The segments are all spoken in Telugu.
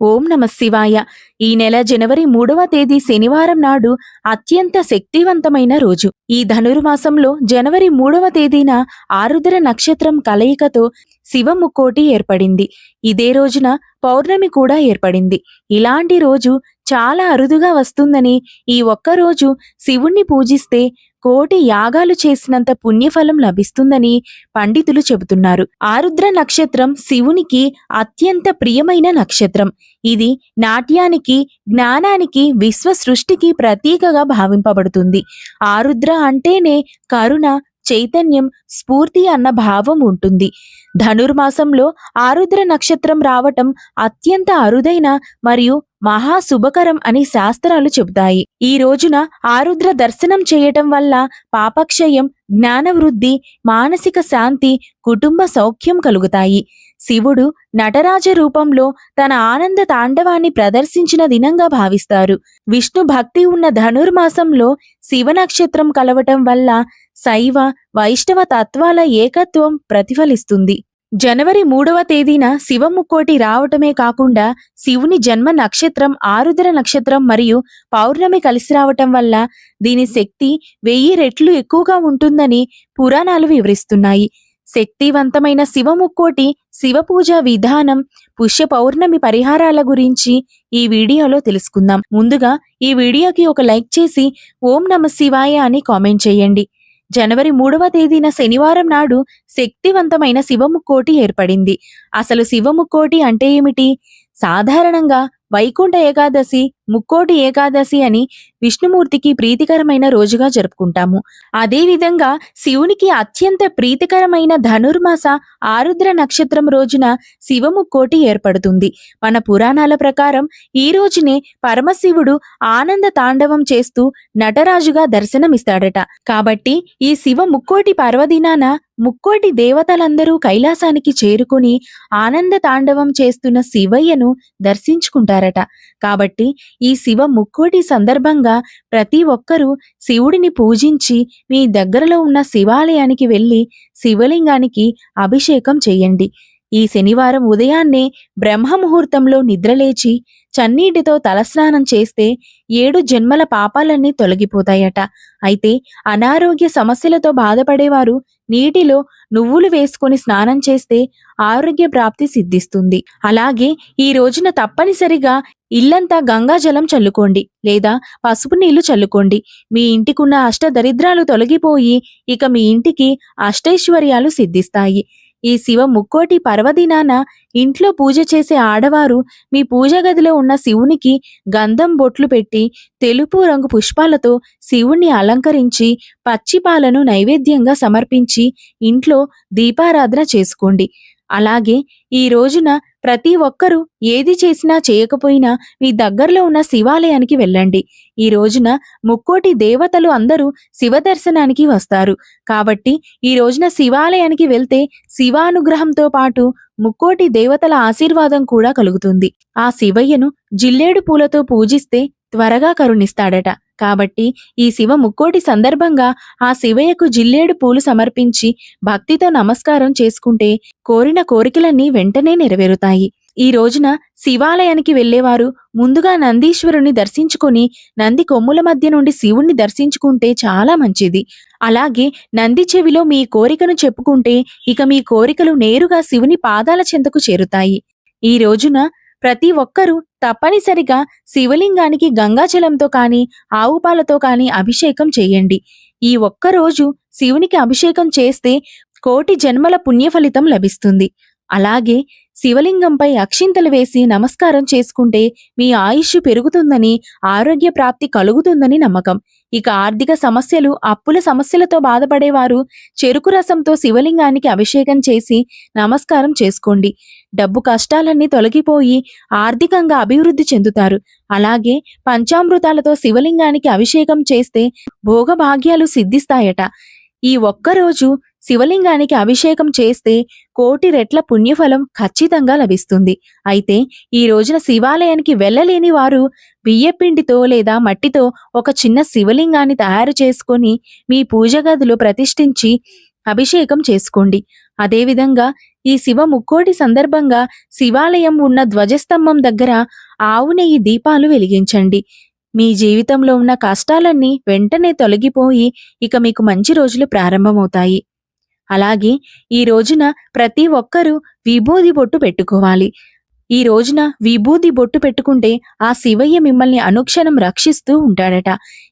ఓం నమ శివాయ. ఈ నెల జనవరి మూడవ తేదీ శనివారం నాడు అత్యంత శక్తివంతమైన రోజు. ఈ ధనుర్మాసంలో జనవరి మూడవ తేదీన ఆరుద్ర నక్షత్రం కలయికతో శివ ముక్కోటి ఏర్పడింది. ఇదే రోజున పౌర్ణమి కూడా ఏర్పడింది. ఇలాంటి రోజు చాలా అరుదుగా వస్తుందని ఈ ఒక్క రోజు శివుణ్ణి పూజిస్తే కోటి యాగాలు చేసినంత పుణ్యఫలం లభిస్తుందని పండితులు చెబుతున్నారు. ఆరుద్ర నక్షత్రం శివునికి అత్యంత ప్రియమైన నక్షత్రం. ఇది నాట్యానికి జ్ఞానానికి విశ్వ సృష్టికి ప్రతీకగా భావింపబడుతుంది. ఆరుద్ర అంటేనే కరుణ చైతన్యం స్ఫూర్తి అన్న భావం ఉంటుంది. ధనుర్మాసంలో ఆరుద్ర నక్షత్రం రావటం అత్యంత అరుదైన మరియు మహా శుభకరం అని శాస్త్రాలు చెబుతాయి. ఈ రోజున ఆరుద్ర దర్శనం చేయటం వల్ల పాపక్షయం జ్ఞానవృద్ధి మానసిక శాంతి కుటుంబ సౌఖ్యం కలుగుతాయి. శివుడు నటరాజ రూపంలో తన ఆనంద తాండవాన్ని ప్రదర్శించిన దినంగా భావిస్తారు. విష్ణు భక్తి ఉన్న ధనుర్మాసంలో శివ నక్షత్రం కలవటం వల్ల శైవ వైష్ణవ తత్వాల ఏకత్వం ప్రతిఫలిస్తుంది. జనవరి మూడవ తేదీన శివముక్కోటి రావటమే కాకుండా శివుని జన్మ నక్షత్రం ఆరుద్ర నక్షత్రం మరియు పౌర్ణమి కలిసి రావటం వల్ల దీని శక్తి వెయ్యి రెట్లు ఎక్కువగా ఉంటుందని పురాణాలు వివరిస్తున్నాయి. శక్తివంతమైన శివముక్కోటి శివ పూజ విధానం పుష్య పౌర్ణమి పరిహారాల గురించి ఈ వీడియోలో తెలుసుకుందాం. ముందుగా ఈ వీడియోకి ఒక లైక్ చేసి ఓం నమ శివాయ అని కామెంట్ చేయండి. జనవరి మూడవ తేదీన శనివారం నాడు శక్తివంతమైన శివముక్కోటి ఏర్పడింది. అసలు శివముక్కోటి అంటే ఏమిటి? సాధారణంగా వైకుంఠ ఏకాదశి ముక్కోటి ఏకాదశి అని విష్ణుమూర్తికి ప్రీతికరమైన రోజుగా జరుపుకుంటాము. అదేవిధంగా శివునికి అత్యంత ప్రీతికరమైన ధనుర్మాస ఆరుద్ర నక్షత్రం రోజున శివముక్కోటి ఏర్పడుతుంది. మన పురాణాల ప్రకారం ఈ రోజునే పరమశివుడు ఆనంద తాండవం చేస్తూ నటరాజుగా దర్శనమిస్తాడట. కాబట్టి ఈ శివ ముక్కోటి పర్వదినాన ముక్కోటి దేవతలందరూ కైలాసానికి చేరుకుని ఆనంద తాండవం చేస్తున్న శివయ్యను దర్శించుకుంటారట. కాబట్టి ఈ శివ ముక్కోటి సందర్భంగా ప్రతి ఒక్కరూ శివుడిని పూజించి మీ దగ్గరలో ఉన్న శివాలయానికి వెళ్ళి శివలింగానికి అభిషేకం చేయండి. ఈ శనివారం ఉదయాన్నే బ్రహ్మ ముహూర్తంలో నిద్రలేచి చన్నీటితో తలస్నానం చేస్తే ఏడు జన్మల పాపాలన్నీ తొలగిపోతాయట. అయితే అనారోగ్య సమస్యలతో బాధపడేవారు నీటిలో నువ్వులు వేసుకొని స్నానం చేస్తే ఆరోగ్య ప్రాప్తి సిద్ధిస్తుంది. అలాగే ఈ రోజున తప్పనిసరిగా ఇల్లంతా గంగాజలం చల్లుకోండి లేదా పసుపు నీళ్ళు చల్లుకోండి. మీ ఇంటికున్న అష్ట దరిద్రాలు తొలగిపోయి ఇక మీ ఇంటికి అష్టైశ్వర్యాలు సిద్ధిస్తాయి. ఈ శివ ముక్కోటి పర్వదినాన ఇంట్లో పూజ చేసే ఆడవారు మీ పూజ గదిలో ఉన్న శివునికి గంధం బొట్లు పెట్టి తెలుపు రంగు పుష్పాలతో శివుణ్ణి అలంకరించి పచ్చిపాలను నైవేద్యంగా సమర్పించి ఇంట్లో దీపారాధన చేసుకోండి. అలాగే ఈ రోజున ప్రతి ఒక్కరూ ఏది చేసినా చేయకపోయినా మీ దగ్గరలో ఉన్న శివాలయానికి వెళ్ళండి. ఈ రోజున ముక్కోటి దేవతలు అందరూ శివ దర్శనానికి వస్తారు. కాబట్టి ఈ రోజున శివాలయానికి వెళ్తే శివానుగ్రహంతో పాటు ముక్కోటి దేవతల ఆశీర్వాదం కూడా కలుగుతుంది. ఆ శివయ్యను జిల్లేడు పూలతో పూజిస్తే త్వరగా కరుణిస్తాడట. కాబట్టి ఈ శివ ముక్కోటి సందర్భంగా ఆ శివయ్యకు జిల్లేడు పూలు సమర్పించి భక్తితో నమస్కారం చేసుకుంటే కోరిన కోరికలన్నీ వెంటనే నెరవేరుతాయి. ఈ రోజున శివాలయానికి వెళ్ళేవారు ముందుగా నందీశ్వరుని దర్శించుకొని నంది కొమ్ముల మధ్య నుండి శివుణ్ణి దర్శించుకుంటే చాలా మంచిది. అలాగే నంది చెవిలో మీ కోరికను చెప్పుకుంటే ఇక మీ కోరికలు నేరుగా శివుని పాదాల చెంతకు చేరుతాయి. ఈ రోజున ప్రతి ఒక్కరూ తప్పనిసరిగా శివలింగానికి గంగాజలంతో కానీ ఆవు పాలతో కానీ అభిషేకం చేయండి. ఈ ఒక్క రోజు శివునికి అభిషేకం చేస్తే కోటి జన్మల పుణ్యఫలితం లభిస్తుంది. అలాగే శివలింగంపై అక్షింతలు వేసి నమస్కారం చేసుకుంటే మీ ఆయుష్ పెరుగుతుందని ఆరోగ్య ప్రాప్తి కలుగుతుందని నమ్మకం. ఇక ఆర్థిక సమస్యలు అప్పుల సమస్యలతో బాధపడేవారు చెరుకు రసంతో శివలింగానికి అభిషేకం చేసి నమస్కారం చేసుకోండి. డబ్బు కష్టాలన్నీ తొలగిపోయి ఆర్థికంగా అభివృద్ధి చెందుతారు. అలాగే పంచామృతాలతో శివలింగానికి అభిషేకం చేస్తే భోగభాగ్యాలు సిద్ధిస్తాయట. ఈ ఒక్కరోజు శివలింగానికి అభిషేకం చేస్తే కోటి రెట్ల పుణ్యఫలం ఖచ్చితంగా లభిస్తుంది. అయితే ఈ రోజున శివాలయానికి వెళ్ళలేని వారు బియ్యపిండితో లేదా మట్టితో ఒక చిన్న శివలింగాన్ని తయారు చేసుకొని మీ పూజ గదిలో ప్రతిష్ఠించి అభిషేకం చేసుకోండి. అదేవిధంగా ఈ శివ ముక్కోటి సందర్భంగా శివాలయం ఉన్న ధ్వజస్తంభం దగ్గర ఆవు నెయ్యి దీపాలు వెలిగించండి. మీ జీవితంలో ఉన్న కష్టాలన్నీ వెంటనే తొలగిపోయి ఇక మీకు మంచి రోజులు ప్రారంభమవుతాయి. అలాగే ఈ రోజున ప్రతి ఒక్కరూ విభూది బొట్టు పెట్టుకోవాలి. ఈ రోజున విభూది బొట్టు పెట్టుకుంటే ఆ శివయ్య మిమ్మల్ని అనుక్షణం రక్షిస్తూ ఉంటాడట.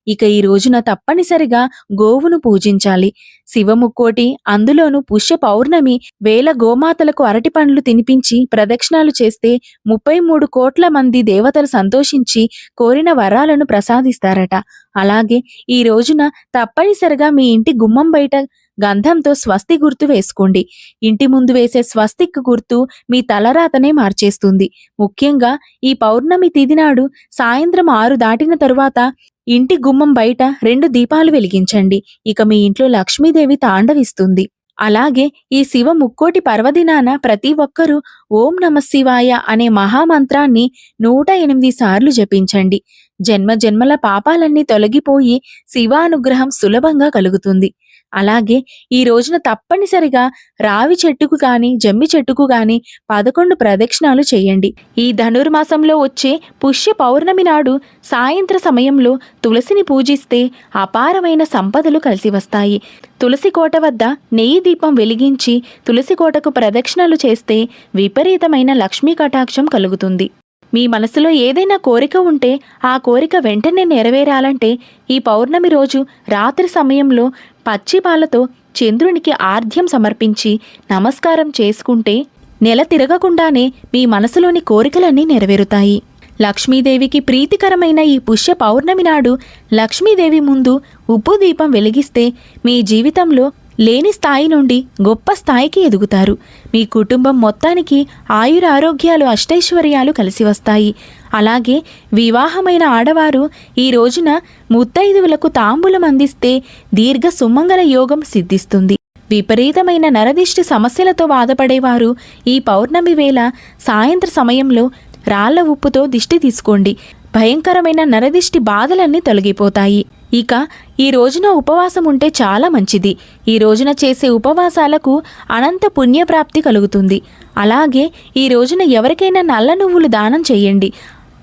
ఇక ఈ రోజున తప్పనిసరిగా గోవును పూజించాలి. శివముక్కోటి అందులోనూ పుష్య పౌర్ణమి వేల గోమాతలకు అరటి పండ్లు తినిపించి ప్రదక్షిణాలు చేస్తే ముప్పై మూడు కోట్ల మంది దేవతలు సంతోషించి కోరిన వరాలను ప్రసాదిస్తారట. అలాగే ఈ రోజున తప్పనిసరిగా మీ ఇంటి గుమ్మం బయట గంధంతో స్వస్తి గుర్తు వేసుకోండి. ఇంటి ముందు వేసే స్వస్తిక్ గుర్తు మీ తలరాతనే మార్చేస్తుంది. ముఖ్యంగా ఈ పౌర్ణమి తిది నాడు సాయంత్రం ఆరు దాటిన తరువాత ఇంటి గుమ్మం బయట రెండు దీపాలు వెలిగించండి. ఇక మీ ఇంట్లో లక్ష్మీదేవి తాండవిస్తుంది. అలాగే ఈ శివ ముక్కోటి పర్వదినాన ప్రతి ఒక్కరూ ఓం నమ శివాయ అనే మహామంత్రాన్ని నూట ఎనిమిది సార్లు జపించండి. జన్మ జన్మల పాపాలన్నీ తొలగిపోయి శివానుగ్రహం సులభంగా కలుగుతుంది. అలాగే ఈ రోజున తప్పనిసరిగా రావి చెట్టుకు గాని జమ్మి చెట్టుకు గాని పదకొండు ప్రదక్షిణాలు చేయండి. ఈ ధనుర్మాసంలో వచ్చే పుష్య పౌర్ణమి నాడు సాయంత్ర సమయంలో తులసిని పూజిస్తే అపారమైన సంపదలు కలిసి వస్తాయి. తులసి కోట వద్ద నెయ్యి దీపం వెలిగించి తులసి కోటకు ప్రదక్షిణలు చేస్తే విపరీతమైన లక్ష్మీ కటాక్షం కలుగుతుంది. మీ మనసులో ఏదైనా కోరిక ఉంటే ఆ కోరిక వెంటనే నెరవేరాలంటే ఈ పౌర్ణమి రోజు రాత్రి సమయంలో పచ్చి పాలతో చంద్రునికి ఆర్ధ్యం సమర్పించి నమస్కారం చేసుకుంటే నెల తిరగకుండానే మీ మనసులోని కోరికలన్నీ నెరవేరుతాయి. లక్ష్మీదేవికి ప్రీతికరమైన ఈ పుష్య పౌర్ణమి నాడు లక్ష్మీదేవి ముందు ఉప్పు దీపం వెలిగిస్తే మీ జీవితంలో లేని స్థాయి నుండి గొప్ప స్థాయికి ఎదుగుతారు. మీ కుటుంబం మొత్తానికి ఆయుర ఆరోగ్యాలు అష్టైశ్వర్యాలు కలిసి వస్తాయి. అలాగే వివాహమైన ఆడవారు ఈ రోజున ముత్తైదువులకు తాంబూలం అందిస్తే దీర్ఘ సుమంగళ యోగం సిద్ధిస్తుంది. విపరీతమైన నరదిష్టి సమస్యలతో బాధపడేవారు ఈ పౌర్ణమి వేళ సాయంత్ర సమయంలో రాళ్ళ ఉప్పుతో దిష్టి తీసుకోండి. భయంకరమైన నరదిష్టి బాధలన్నీ తొలగిపోతాయి. ఇక ఈ రోజున ఉపవాసం ఉంటే చాలా మంచిది. ఈ రోజున చేసే ఉపవాసాలకు అనంత పుణ్యప్రాప్తి కలుగుతుంది. అలాగే ఈ రోజున ఎవరికైనా నల్ల నువ్వులు దానం చేయండి.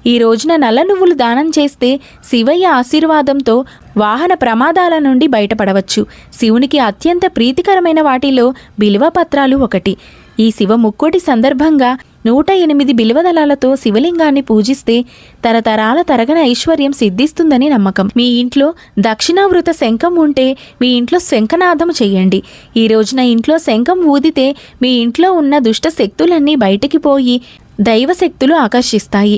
ఈ రోజున నల్ల నువ్వులు దానం చేస్తే శివయ్య ఆశీర్వాదంతో వాహన ప్రమాదాల నుండి బయటపడవచ్చు. శివునికి అత్యంత ప్రీతికరమైన వాటిలో బిల్వ పత్రాలు ఒకటి. ఈ శివ ముక్కోటి సందర్భంగా నూట ఎనిమిది బిల్వదళాలతో శివలింగాన్ని పూజిస్తే తరతరాల తరగన ఐశ్వర్యం సిద్ధిస్తుందని నమ్మకం. మీ ఇంట్లో దక్షిణావృత శంఖం ఉంటే మీ ఇంట్లో శంఖనాదం చెయ్యండి ఈ రోజున ఇంట్లో శంఖం ఊదితే మీ ఇంట్లో ఉన్న దుష్ట శక్తులన్నీ బయటికి పోయి దైవశక్తులు ఆకర్షిస్తాయి.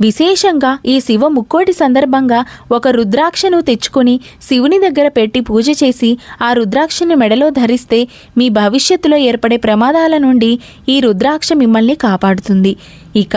విశేషంగా ఈ శివ ముక్కోటి సందర్భంగా ఒక రుద్రాక్షను తెచ్చుకొని శివుని దగ్గర పెట్టి పూజ చేసి ఆ రుద్రాక్షను మెడలో ధరిస్తే మీ భవిష్యత్తులో ఏర్పడే ప్రమాదాల నుండి ఈ రుద్రాక్ష మిమ్మల్ని కాపాడుతుంది. ఇక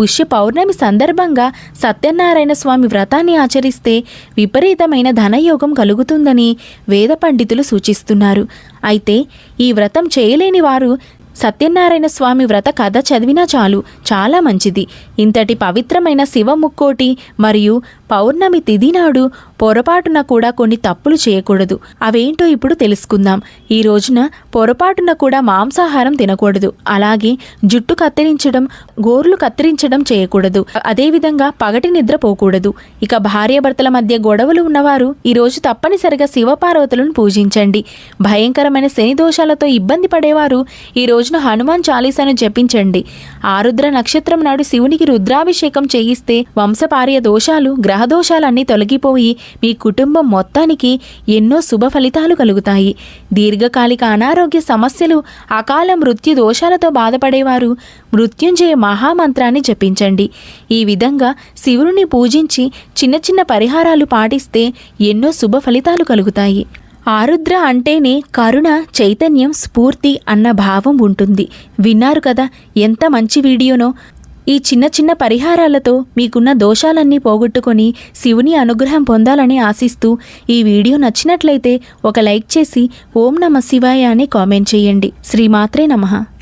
పుష్య పౌర్ణమి సందర్భంగా సత్యనారాయణ స్వామి వ్రతాన్ని ఆచరిస్తే విపరీతమైన ధనయోగం కలుగుతుందని వేద పండితులు సూచిస్తున్నారు. అయితే ఈ వ్రతం చేయలేని వారు సత్యనారాయణ స్వామి వ్రత కథ చదివినా చాలు చాలా మంచిది. ఇంతటి పవిత్రమైన శివ ముక్కోటి మరియు పౌర్ణమి తిది నాడు పొరపాటున కూడా కొన్ని తప్పులు చేయకూడదు. అవేంటో ఇప్పుడు తెలుసుకుందాం. ఈ రోజున పొరపాటున కూడా మాంసాహారం తినకూడదు. అలాగే జుట్టు కత్తిరించడం గోర్లు కత్తిరించడం చేయకూడదు. అదేవిధంగా పగటి నిద్రపోకూడదు ఇక భార్యాభర్తల మధ్య గొడవలు ఉన్నవారు ఈరోజు తప్పనిసరిగా శివపార్వతులను పూజించండి. భయంకరమైన శని దోషాలతో ఇబ్బంది పడేవారు ఈ రోజున హనుమాన్ చాలీసాను జపించండి. ఆరుద్ర నక్షత్రం నాడు శివునికి రుద్రాభిషేకం చేయిస్తే వంశపార్య దోషాలు గ్రహదోషాలన్నీ తొలగిపోయి మీ కుటుంబం మొత్తానికి ఎన్నో శుభ ఫలితాలు కలుగుతాయి. దీర్ఘకాలిక అనారోగ్య సమస్యలు అకాల మృత్యు దోషాలతో బాధపడేవారు మృత్యుంజయ మహామంత్రాన్ని జపించండి. ఈ విధంగా శివుని పూజించి చిన్న చిన్న పరిహారాలు పాటిస్తే ఎన్నో శుభ ఫలితాలు కలుగుతాయి. ఆరుద్ర అంటేనే కరుణ చైతన్యం స్ఫూర్తి అన్న భావం ఉంటుంది. విన్నారు కదా ఎంత మంచి వీడియోనో. ఈ చిన్న చిన్న పరిహారాలతో మీకున్న దోషాలన్నీ పోగొట్టుకొని శివుని అనుగ్రహం పొందాలని ఆశిస్తూ ఈ వీడియో నచ్చినట్లయితే ఒక లైక్ చేసి ఓం నమ శివాయ అని కామెంట్ చేయండి. శ్రీమాత్రే నమః.